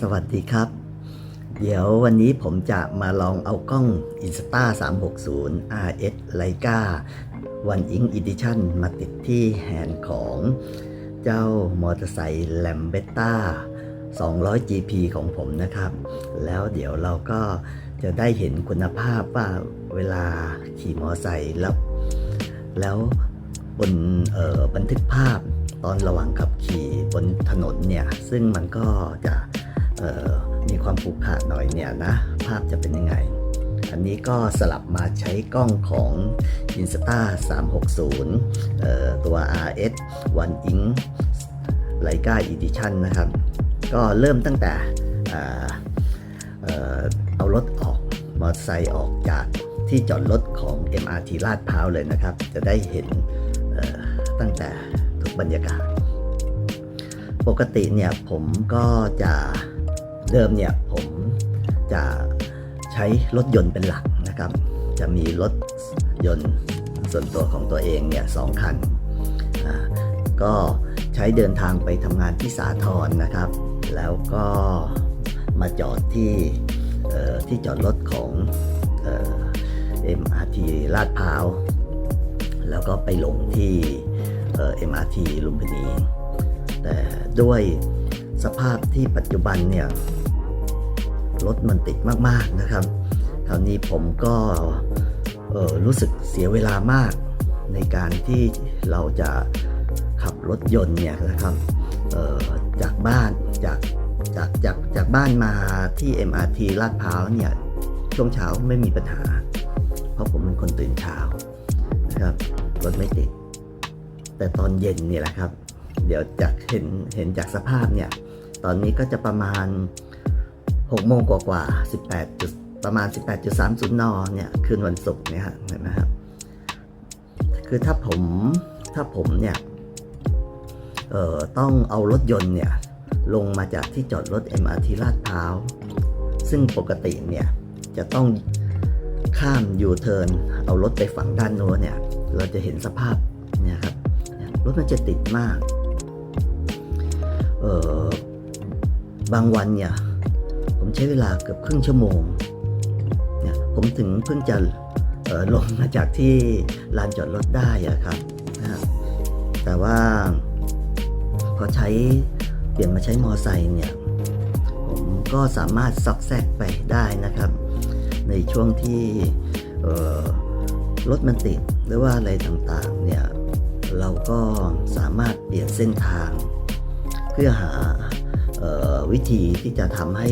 สวัสดีครับ เดี๋ยววันนี้ผมจะมาลองเอากล้อง Insta 360 RS Leica One Ink Edition มาติดที่แฮนด์ของเจ้ามอเตอร์ไซค์ Lambetta 200 GP ของผมนะครับ แล้วเดี๋ยวเราก็จะได้เห็นคุณภาพว่าเวลาขี่มอเตอร์ไซค์แล้วแล้วบนบันทึกภาพตอนระหว่างขับขี่บนถนนเนี่ย ซึ่งมันก็จะ มีความผูกขาดหน่อยเนี่ยนะ ภาพจะเป็นยังไง อันนี้ก็สลับมาใช้กล้องของ Insta 360 ตัว RS One Ink Leica Edition นะครับ ก็เริ่มตั้งแต่เอ่อเอารถออกมอเตอร์ไซค์ออกจากที่จอดรถของ MRT ลาดพร้าวเลยนะครับ จะได้เห็นตั้งแต่ทุกบรรยากาศ ปกติเนี่ยผมก็จะ เดิมเนี่ยผมจะใช้รถยนต์เป็นหลักนะครับ จะมีรถยนต์ส่วนตัวของตัวเองเนี่ยสองคัน ก็ใช้เดินทางไปทำงานที่สาทรนะครับ แล้วก็มาจอดที่ที่จอดรถของเอ่อ MRT ลาดพร้าว แล้วก็ไปลงที่เอ่อ MRT ลุมพินี แต่ด้วย สภาพที่ปัจจุบันเนี่ยรถมันติดมากๆนะครับ คราวนี้ผมก็รู้สึกเสียเวลามากในการที่เราจะขับรถยนต์เนี่ยนะครับจากบ้านจากจากจากจากบ้านมาที่ MRT ลาดพร้าวเนี่ยช่วงเช้าไม่มีปัญหา เพราะผมเป็นคนตื่นเช้านะครับรถไม่ติด แต่ตอนเย็นเนี่ยแหละครับ เดี๋ยวจากเห็นเห็นจากสภาพเนี่ย ตอนนี้ก็จะประมาณ6โมงกว่ากว่าๆ18จุดประมาณ 18.30 น เนี่ย คืนวันศุกร์เนี่ยฮะเห็นไหมครับ คือถ้าผมถ้าผมเนี่ย เอ่อ ต้องเอารถยนต์เนี่ย ลงมาจากที่จอดรถ MRT ลาดพร้าว ซึ่งปกติเนี่ย จะต้องข้ามยูเทิร์นเอารถไปฝั่งด้านโน้นเนี่ย เราจะเห็นสภาพเนี่ยครับ รถมันจะติดมาก เออ บางวันเนี่ยผมใช้เวลาเกือบครึ่งชั่วโมงเนี่ยผมถึงเพิ่งจะลงมาจากที่ลานจอดรถได้อะครับนะแต่ว่าพอใช้เปลี่ยนมาใช้มอไซค์เนี่ยผมก็สามารถซอกแซกไปได้นะครับ ในช่วงที่รถมันติดหรือว่าอะไรต่างๆเนี่ยเราก็สามารถเปลี่ยนเส้นทาง เพื่อหา วิธีที่จะทำให้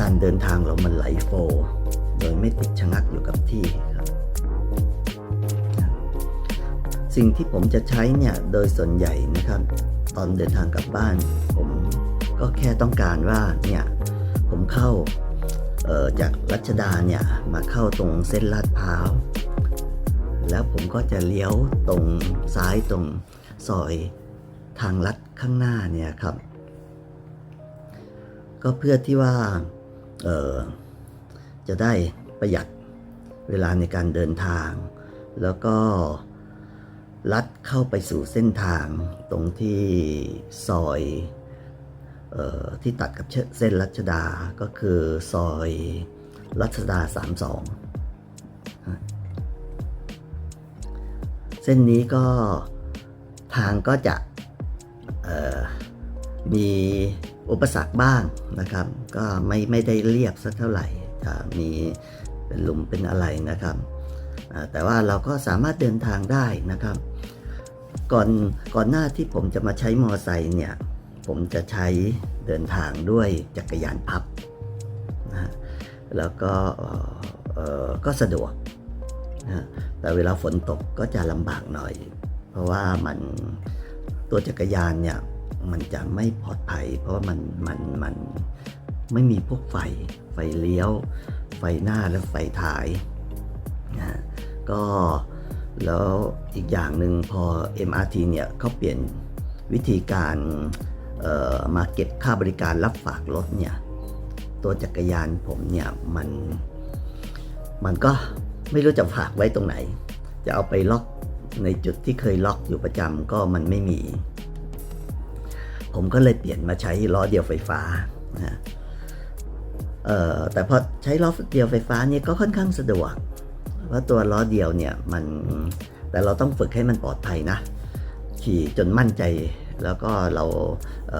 การเดินทางเรามันไหลโฟโดยไม่ติดชะงักอยู่กับที่ครับ สิ่งที่ผมจะใช้เนี่ยโดยส่วนใหญ่นะครับ ตอนเดินทางกลับบ้าน ผมก็แค่ต้องการว่าเนี่ยผมเข้าจากรัชดาเนี่ยมาเข้าตรงเส้นลาดพร้าว แล้วผมก็จะเลี้ยวตรงซ้ายตรงซอยทางลัดข้างหน้าเนี่ยครับ ก็เพื่อที่ว่าเออจะได้ประหยัดเวลาในการเดินทาง แล้วก็ลัดเข้าไปสู่เส้นทางตรงที่ซอยเออที่ตัดกับเส้นรัชดา ก็คือซอยรัชดา 32 เส้นนี้ก็ทางก็จะมี อุปสรรคบ้างนะครับ ก็ไม่ไม่ได้เรียบสักเท่าไหร่จะมีเป็นหลุมเป็นอะไรนะครับ แต่ว่าเราก็สามารถเดินทางได้นะครับ ก่อนก่อนหน้าที่ผมจะมาใช้มอไซค์เนี่ย ผมจะใช้เดินทางด้วยจักรยานพับนะฮะแล้วก็ก็สะดวกนะฮะแต่เวลาฝนตกก็จะลำบากหน่อย เพราะว่ามันตัวจักรยานเนี่ย มันจะไม่ปลอดภัย เพราะว่ามันมันมันไม่มีพวกไฟไฟเลี้ยว ไฟหน้าและไฟท้ายนะฮะก็แล้วอีกอย่างหนึ่งพอ MRT เนี่ยเขาเปลี่ยนวิธีการมาเก็บค่าบริการรับฝากรถเนี่ยตัวจักรยานผมเนี่ยมันมันก็ไม่รู้จะฝากไว้ตรงไหน จะเอาไปล็อกในจุดที่เคยล็อกอยู่ประจำก็มันไม่มี ผมก็เลยเปลี่ยนมาใช้ล้อเดียวไฟฟ้านะเอ่อแต่พอใช้ล้อเดียวไฟฟ้าเนี่ยก็ค่อนข้างสะดวก เพราะตัวล้อเดียวเนี่ยมันแต่เราต้องฝึกให้มันปลอดภัยนะ ขี่จนมั่นใจแล้วก็เราเ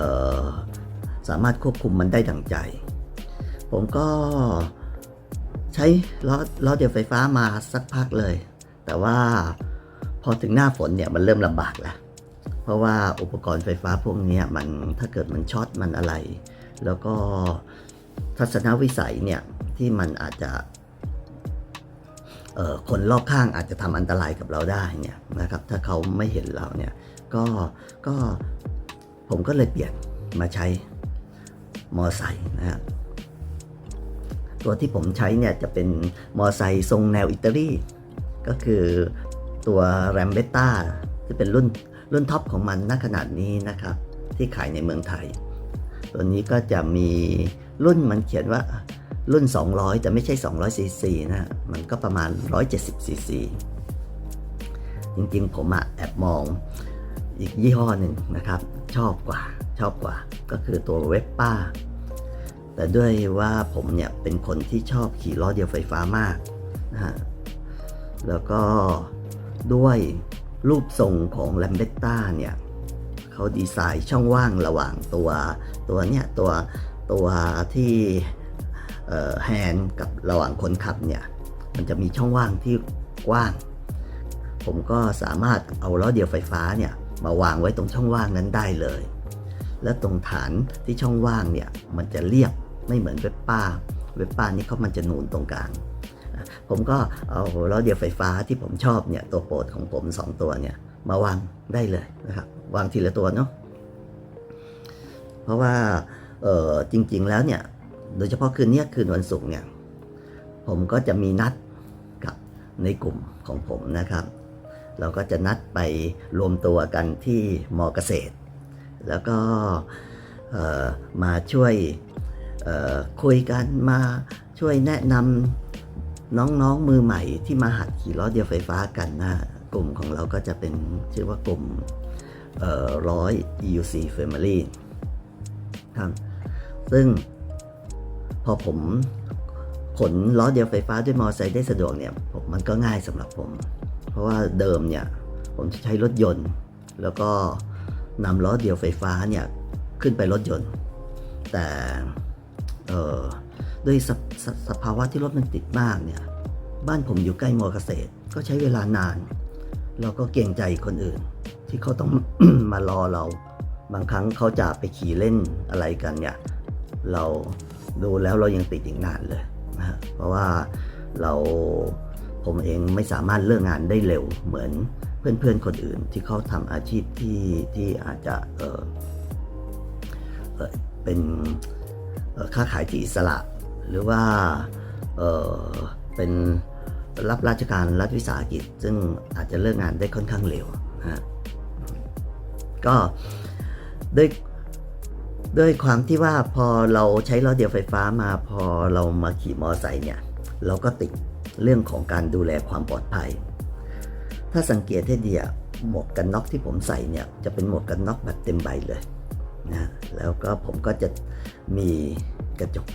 สามารถควบคุมมันได้ดังใจ ผมก็ใช้ล้อล้อเดียวไฟฟ้ามาสักพักเลย แต่ว่าพอถึงหน้าฝนเนี่ยมันเริ่มลำบากแล้ว เพราะว่าอุปกรณ์ไฟฟ้าพวกนี้มันถ้าเกิดมันช็อตมันอะไร แล้วก็ทัศนวิสัยเนี่ยที่มันอาจจะคนรอบข้างอาจจะทำอันตรายกับเราได้เนี่ยนะครับ ถ้าเขาไม่เห็นเราเนี่ยก็ก็ผมก็เลยเปลี่ยนมาใช้มอไซค์นะฮะตัวที่ผมใช้เนี่ยจะเป็นมอไซค์ทรงแนวอิตาลีก็คือตัวแรมเบต้าที่เป็นรุ่น รุ่นท็อปของมันณขนาดนี้นะครับ ที่ขายในเมืองไทย ตัวนี้ก็จะมีรุ่นมันเขียนว่ารุ่น 200 แต่ไม่ใช่ 200 ซีซีนะ มันก็ประมาณ 170 ซีซี จริงๆ ผมอะแอบมองอีกยี่ห้อหนึ่งนะครับ ชอบกว่าชอบกว่า ก็คือตัวเวปป้า แต่ด้วยว่าผมเนี่ยเป็นคนที่ชอบขี่ล้อเดียวไฟฟ้ามากนะฮะแล้วก็ด้วย รูปทรงของแลมเบตตาเนี่ยเขาดีไซน์ช่องว่างระหว่างตัวตัวเนี่ยตัวตัวที่แฮนด์กับระหว่างคนขับเนี่ยมันจะมีช่องว่างที่กว้าง ผมก็สามารถเอาล้อเดียวไฟฟ้าเนี่ยมาวางไว้ตรงช่องว่างนั้นได้เลย และตรงฐานที่ช่องว่างเนี่ยมันจะเรียบไม่เหมือนเว็บป้า เว็บป้านี่เขามันจะนูนตรงกลาง ผมก็เอาล้อเดียวไฟฟ้าที่ผมชอบเนี่ยตัวโปรดของผม 2 ตัวเนี่ยมาวางได้เลยนะครับวางทีละตัวเนาะเพราะว่าเออจริง ๆ แล้วเนี่ยโดยเฉพาะคืนนี้คืนวันศุกร์เนี่ยผมก็จะมีนัดกับในกลุ่มของผมนะครับ เราก็จะนัดไปรวมตัวกันที่มอเกษตร แล้วก็มาช่วยคุยกันมาช่วยแนะนำ น้องๆมือใหม่ที่มาหัดขี่ล้อเดียวไฟฟ้ากันนะกลุ่มของเราก็จะเป็นชื่อว่ากลุ่มร้อย EUC Family ครับซึ่งพอผมขนล้อเดียวไฟฟ้าด้วยมอเตอร์ไซค์ได้สะดวกเนี่ยผมมันก็ง่ายสำหรับผม เพราะว่าเดิมเนี่ยผมใช้รถยนต์ แล้วก็นำล้อเดียวไฟฟ้าเนี่ยขึ้นไปรถยนต์ แต่เออ ด้วยสสสภาวะที่รถมันติดมากเนี่ย บ้านผมอยู่ใกล้มอเกษตร ก็ใช้เวลานาน เราก็เกรงใจคนอื่น ที่เขาต้องมารอเรา บางครั้งเขาจะไปขี่เล่นอะไรกันเนี่ย เราดูแล้วเรายังติดอีกนานเลยนะเพราะว่าเราผมเองไม่สามารถเลิกงานได้เร็วเหมือนเพื่อนๆคนอื่นที่เขาทำอาชีพที่ที่อาจจะเออเป็นค้าขายที่อิสระ หรือว่าเออเป็นรับราชการรัฐวิสาหกิจ ซึ่งอาจจะเลิกงานได้ค่อนข้างเร็วนะฮะก็ด้วยด้วยความที่ว่าพอเราใช้ล้อเดียวไฟฟ้ามาพอเรามาขี่มอไซค์เนี่ย เราก็ติดเรื่องของการดูแลความปลอดภัย ถ้าสังเกตให้ดีอะหมวกกันน็อกที่ผมใส่เนี่ยจะเป็นหมวกกันน็อกแบบเต็มใบเลยนะแล้วก็ผมก็จะมีกระจก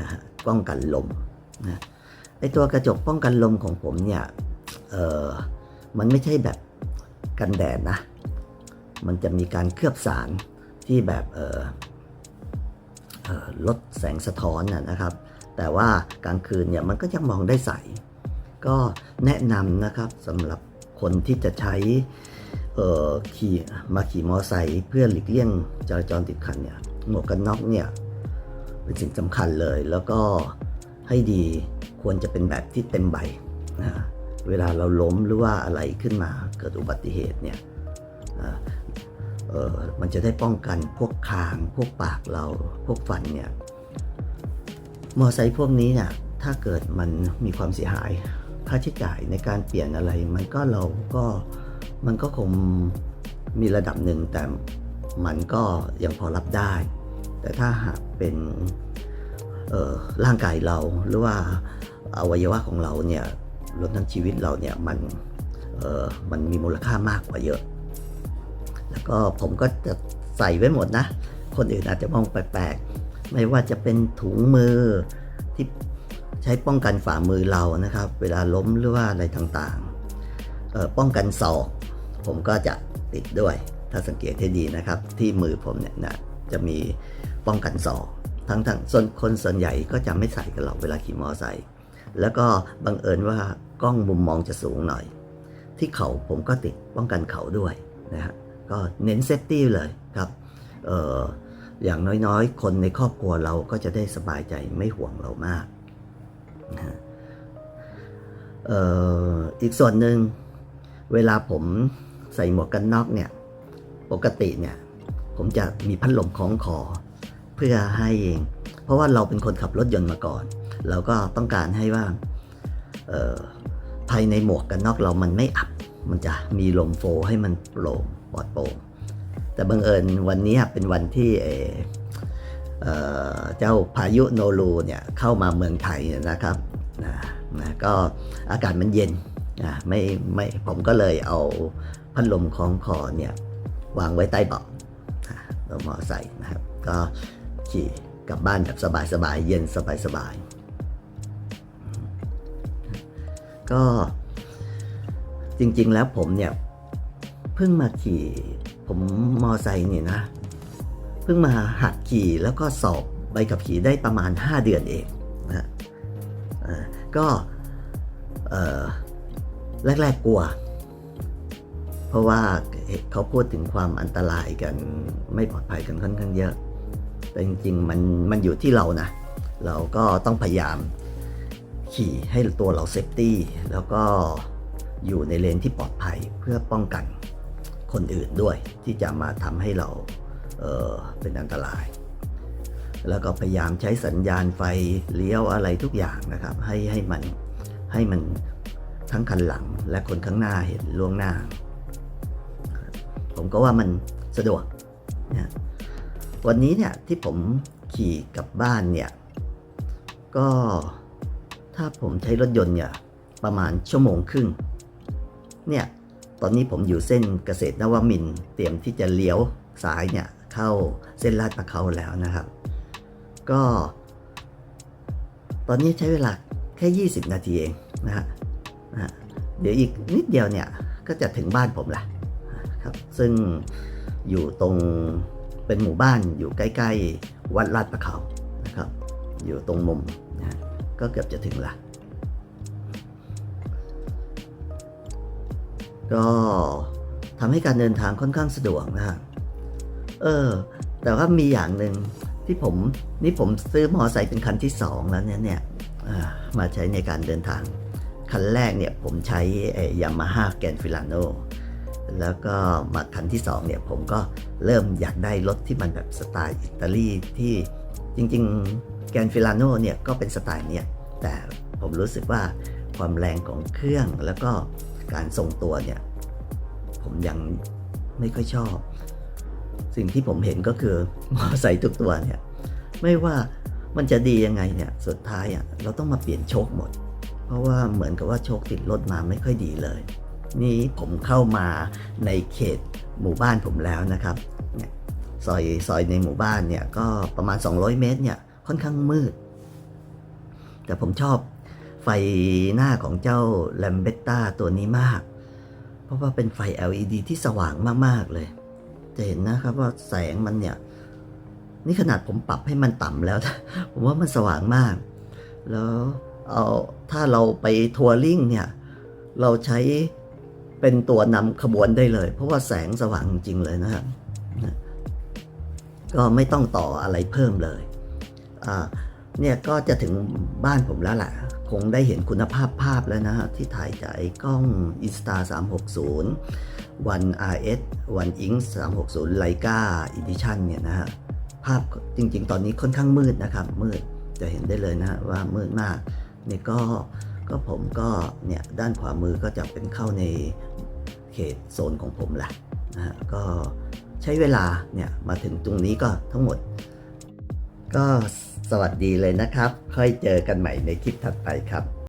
นะฮะป้องกันลมนะไอตัวกระจกป้องกันลมของผมเนี่ยเออมันไม่ใช่แบบกันแดดนะ มันจะมีการเคลือบสารที่แบบเออเออลดแสงสะท้อนนะครับ แต่ว่ากลางคืนเนี่ยมันก็ยังมองได้ใส ก็แนะนำนะครับสำหรับคนที่จะใช้เออขี่มาขี่มอไซค์เพื่อหลีกเลี่ยงจราจรติดขัดเนี่ยหมวกกันน็อกเนี่ย เป็นสิ่งสำคัญเลย แล้วก็ให้ดีควรจะเป็นแบบที่เต็มใบนะฮะเวลาเราล้มหรือว่าอะไรขึ้นมาเกิดอุบัติเหตุเนี่ยมันจะได้ป้องกันพวกคาง พวกปากเรา พวกฟันเนี่ยมอไซค์พวกนี้เนี่ยถ้าเกิดมันมีความเสียหาย ค่าใช้จ่ายในการเปลี่ยนอะไร มันก็เราก็มันก็คงมีระดับหนึ่งแต่มันก็ยังพอรับได้ แต่ถ้าหากเป็นร่างกายเราหรือว่าอวัยวะของเราเนี่ยรวมทั้งชีวิตเราเนี่ยมันมันมีมูลค่ามากกว่าเยอะ แล้วก็ผมก็จะใส่ไว้หมดนะ คนอื่นอาจจะมองแปลกๆ ไม่ว่าจะเป็นถุงมือที่ใช้ป้องกันฝ่ามือเรานะครับ เวลาล้มหรือว่าอะไรต่างๆ ป้องกันศอก ผมก็จะติดด้วย ถ้าสังเกตให้ดีนะครับ ที่มือผมเนี่ยนะจะมี ป้องกันศอกทั้งทั้งส่วนคนส่วนใหญ่ก็จะไม่ใส่กันหรอกเวลาขี่มอไซค์แล้วก็บังเอิญว่ากล้องมุมมองจะสูงหน่อย ที่เขาผมก็ติดป้องกันเขาด้วยนะฮะก็เน้นเซฟตี้เลยครับเอออย่างน้อยๆ คนในครอบครัวเราก็จะได้สบายใจไม่ห่วงเรามากนะฮะเอ่ออีกส่วนหนึ่งเวลาผมใส่หมวกกันน็อกเนี่ย ปกติเนี่ย ผมจะมีพัดลมคล้องคอ พื่อให้เพราะว่าเราเป็นคนขับรถยนต์มาก่อน เราก็ต้องการให้ว่าภายในหมวกกันน็อกเรามันไม่อับ มันจะมีลมโฟลว์ให้มันโปร่งปลอดโปร่งแต่บังเอิญวันนี้เป็นวันที่เเจ้าพายุโนรูเนี่ยเข้ามาเมืองไทยนะครับนะนะก็อากาศมันเย็นนะไม่ไม่ผมก็เลยเอาพัดลมคล้องคอเนี่ยวางไว้ใต้เบาะนะรถมอไซค์นะครับก็ ขี่กลับบ้านแบบสบายๆเย็นสบายๆก็จริงๆแล้วผมเนี่ยเพิ่งมาขี่ผมมอไซค์เนี่ยนะ เพิ่งมาหัดขี่แล้วก็สอบใบขับขี่ได้ประมาณ 5 เดือนเองนะก็แรกๆกลัว เพราะว่าเขาพูดถึงความอันตรายกันไม่ปลอดภัยกันค่อนข้างเยอะ แต่จริงๆมันมันอยู่ที่เรานะ เราก็ต้องพยายามขี่ให้ตัวเราเซฟตี้แล้วก็อยู่ในเลนที่ปลอดภัยเพื่อป้องกันคนอื่นด้วย ที่จะมาทำให้เราเอเป็นอันตราย แล้วก็พยายามใช้สัญญาณไฟเลี้ยวอะไรทุกอย่างนะครับ ให้ให้มันให้มันทั้งคันหลังและคนข้างหน้าเห็นล่วงหน้า ผมก็ว่ามันสะดวกนะ วันนี้เนี่ยที่ผมขี่กลับบ้านเนี่ย ก็ถ้าผมใช้รถยนต์เนี่ยประมาณชั่วโมงครึ่ง เนี่ยตอนนี้ผมอยู่เส้นเกษตรนวมินเตรียมที่จะเลี้ยวซ้ายเนี่ยเข้าเส้นลาดประเขาแล้วนะครับ ก็ ตอนนี้ใช้เวลาแค่ 20 นาทีเองนะฮะนะฮะเดี๋ยวอีกนิดเดียวเนี่ยก็จะถึงบ้านผมละครับ ซึ่งอยู่ตรง เป็นหมู่บ้านอยู่ใกล้ ๆ วัดลาดประเขานะครับ อยู่ตรงมุมนะก็เกือบจะถึงละก็ทำให้การเดินทางค่อนข้างสะดวกนะฮะเออ แต่ว่ามีอย่างหนึ่งที่ผมนี่ผมซื้อมอไซค์เป็นคันที่สองแล้วเนี่ยเนี่ยมาใช้ในการเดินทาง คันแรกเนี่ยผมใช้ยามาฮ่าแกนฟิลาโน แล้วก็มาคันที่สองเนี่ยผมก็เริ่มอยากได้รถที่มันแบบสไตล์อิตาลีที่จริงๆแกนฟิลาโนเนี่ยก็เป็นสไตล์เนี่ยแต่ผมรู้สึกว่าความแรงของเครื่องแล้วก็การทรงตัวเนี่ยผมยังไม่ค่อยชอบ สิ่งที่ผมเห็นก็คือมอไซค์ทุกตัวเนี่ยไม่ว่ามันจะดียังไงเนี่ยสุดท้ายอะเราต้องมาเปลี่ยนโชคหมด เพราะว่าเหมือนกับว่าโชคติดรถมาไม่ค่อยดีเลย นี่ผมเข้ามาในเขตหมู่บ้านผมแล้วนะครับเนี่ยซอยซอยในหมู่บ้านเนี่ยก็ประมาณ 200 เมตรเนี่ยค่อนข้างมืด แต่ผมชอบไฟหน้าของเจ้า l a m b e t t a ตัวนี้มาก เพราะว่าเป็นไฟ LED ที่สว่างมาก ๆ เลย จะเห็นนะครับว่าแสงมันเนี่ย นี่ขนาดผมปรับให้มันต่ำแล้ว ผมว่ามันสว่างมาก แล้วเอาถ้าเราไปทัวริงเนี่ย เราใช้ เป็นตัวนำขบวนได้เลย เพราะว่าแสงสว่างจริงเลยนะครับก็ไม่ต้องต่ออะไรเพิ่มเลยเนี่ยก็จะถึงบ้านผมแล้วแหละคงได้เห็นคุณภาพภาพแล้วนะฮะที่ถ่ายจากกล้อง Insta 360วัน RS วัน Inc 360 Leica Edition เนี่ยนะฮะภาพจริง ๆ ตอนนี้ค่อนข้างมืดนะครับ มืดจะเห็นได้เลยนะว่ามืดมากนี่ก็ ก็ผมก็เนี่ยด้านขวามือก็จะเป็นเข้าในเขตโซนของผมแหละนะฮะก็ใช้เวลาเนี่ยมาถึงตรงนี้ก็ทั้งหมด ก็สวัสดีเลยนะครับ ค่อยเจอกันใหม่ในคลิปถัดไปครับ